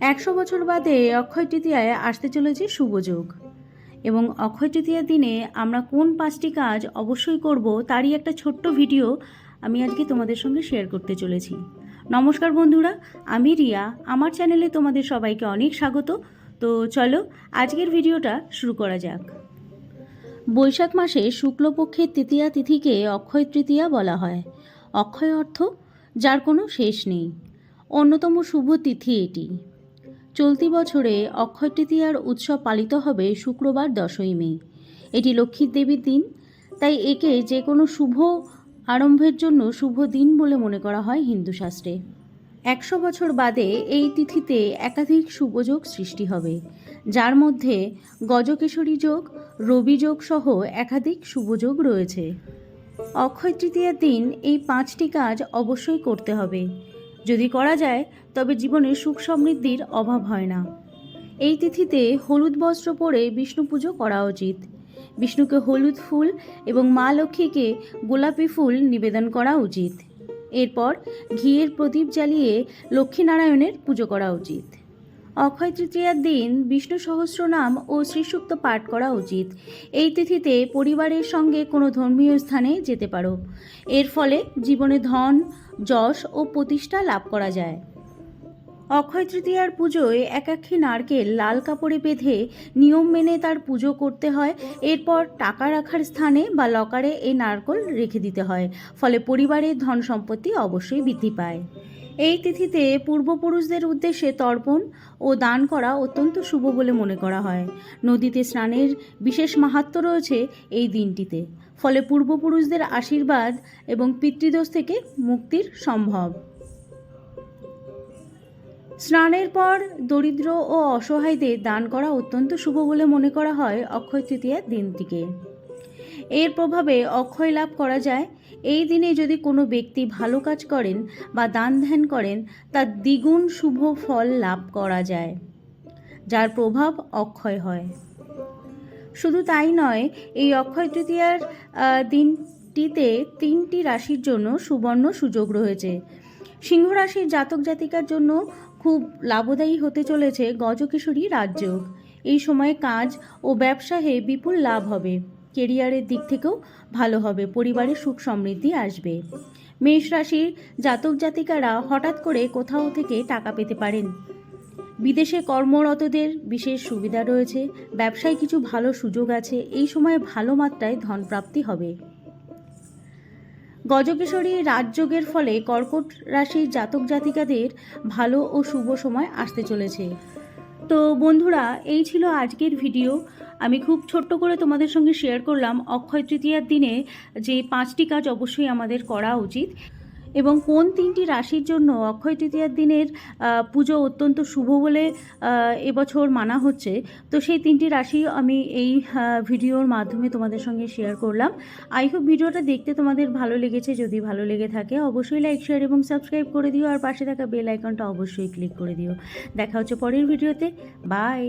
একশো বছর বাদে অক্ষয় তৃতীয়ায় আসতে চলেছে শুভযোগ এবং অক্ষয় তৃতীয়ার দিনে আমরা কোন পাঁচটি কাজ অবশ্যই করব তারই একটা ছোট্ট ভিডিও আমি আজকে তোমাদের সঙ্গে শেয়ার করতে চলেছি। নমস্কার বন্ধুরা, আমি রিয়া। আমার চ্যানেলে তোমাদের সবাইকে অনেক স্বাগত। তো চলো, আজকের ভিডিওটা শুরু করা যাক। বৈশাখ মাসে শুক্লপক্ষের তৃতীয়া তিথিকে অক্ষয় তৃতীয়া বলা হয়। অক্ষয় অর্থ, যার কোনো শেষ নেই। অন্যতম শুভ তিথি এটি। চলতি বছরে অক্ষয় তৃতীয়ার উৎসব পালিত হবে শুক্রবার দশই মে। এটি লক্ষ্মীর দেবীর দিন, তাই একে যে কোনো শুভ আরম্ভের জন্য শুভ দিন বলে মনে করা হয় হিন্দু শাস্ত্রে। একশো বছর বাদে এই তিথিতে একাধিক শুভযোগ সৃষ্টি হবে, যার মধ্যে গজকেশরী যোগ, রবি যোগ সহ একাধিক শুভযোগ রয়েছে। অক্ষয় তৃতীয়ার দিন এই পাঁচটি কাজ অবশ্যই করতে হবে। যদি করা যায়, তবে জীবনে সুখ সমৃদ্ধির অভাব হয় না। এই তিথিতে হলুদ বস্ত্র পরে বিষ্ণু পুজো করা উচিত। বিষ্ণুকে হলুদ ফুল এবং মা লক্ষ্মীকে গোলাপি ফুল নিবেদন করা উচিত। এরপর ঘিয়ের প্রদীপ জ্বালিয়ে লক্ষ্মীনারায়ণের পুজো করা উচিত। অক্ষয় তৃতীয়ার দিন বিষ্ণু সহস্র নাম ও শ্রীসুক্ত পাঠ করা উচিত। এই তিথিতে পরিবারের সঙ্গে কোনো ধর্মীয় স্থানে যেতে পারো। এর ফলে জীবনে ধন, যশ ও প্রতিষ্ঠা লাভ করা যায়। অক্ষয় তৃতীয়ার পুজোয় একাক্ষী নারকেল, লাল কাপড়ে বেঁধে নিয়ম মেনে তার পুজো করতে হয়। এরপর টাকা রাখার স্থানে বা লকারে এই নারকেল রেখে দিতে হয়। ফলে পরিবারের ধন সম্পত্তি অবশ্যই বৃদ্ধি পায়। এই তিথিতে পূর্বপুরুষদের উদ্দেশ্যে তর্পণ ও দান করা অত্যন্ত শুভ বলে মনে করা হয়। নদীতে স্নানের বিশেষ মাহাত্ম্য রয়েছে এই দিনটিতে। ফলে পূর্বপুরুষদের আশীর্বাদ এবং পিতৃদোষ থেকে মুক্তির সম্ভব। স্নানের পর দরিদ্র ও অসহায়দের দান করা অত্যন্ত শুভ বলে মনে করা হয় অক্ষয় তৃতীয়ার দিনটিকে। এর প্রভাবে অক্ষয় লাভ করা যায় এই দিনে যদি কোনো ব্যক্তি ভালো কাজ করেন বা দান ধ্যান করেন, তার দ্বিগুণ শুভ ফল লাভ করা যায়, যার প্রভাব অক্ষয় হয়। শুধু তাই নয়, এই অক্ষয় তৃতীয়ার দিনটিতে তিনটি রাশির জন্য সুবর্ণ সুযোগ রয়েছে। সিংহ রাশির জাতক জাতিকার জন্য খুব লাভদায়ী হতে চলেছে গজকিশোরী রাজযোগ। এই সময়ে কাজ ও ব্যবসায়ে বিপুল লাভ হবে। কেরিয়ারের দিক থেকেও ভালো হবে, পরিবারে সুখ সমৃদ্ধি আসবে। মেষ রাশির জাতক জাতিকারা হঠাৎ করে কোথাও থেকে টাকা পেতে পারেন। বিদেশে কর্মরতদের বিশেষ সুবিধা রয়েছে, ব্যবসায় কিছু ভালো সুযোগ আছে, এই সময়ে ভালো মাত্রায় ধন প্রাপ্তি হবে। গজকেশরী রাজযোগের ফলে কর্কট রাশির জাতক জাতিকাদের ভালো ও শুভ সময় আসতে চলেছে। তো বন্ধুরা, এই ছিল আজকের ভিডিও। আমি খুব ছোট্ট করে তোমাদের সঙ্গে শেয়ার করলাম অক্ষয় তৃতীয়ার দিনে যে পাঁচটি কাজ অবশ্যই আমাদের করা উচিত। এবং কোন তিনটি রাশির জন্য অক্ষয় তৃতীয়ার দিনের পুজো অত্যন্ত শুভ বলে এবছর মানা হচ্ছে। তো সেই তিনটি রাশি আমি এই ভিডিওর মাধ্যমে তোমাদের সঙ্গে শেয়ার করলাম। আই হোপ ভিডিওটা দেখতে তোমাদের ভালো লেগেছে। যদি ভালো লেগে থাকে, অবশ্যই লাইক শেয়ার এবং সাবস্ক্রাইব করে দিও। আর পাশে থাকা বেল আইকনটা অবশ্যই ক্লিক করে দিও। দেখা হচ্ছে পরের ভিডিওতে। বাই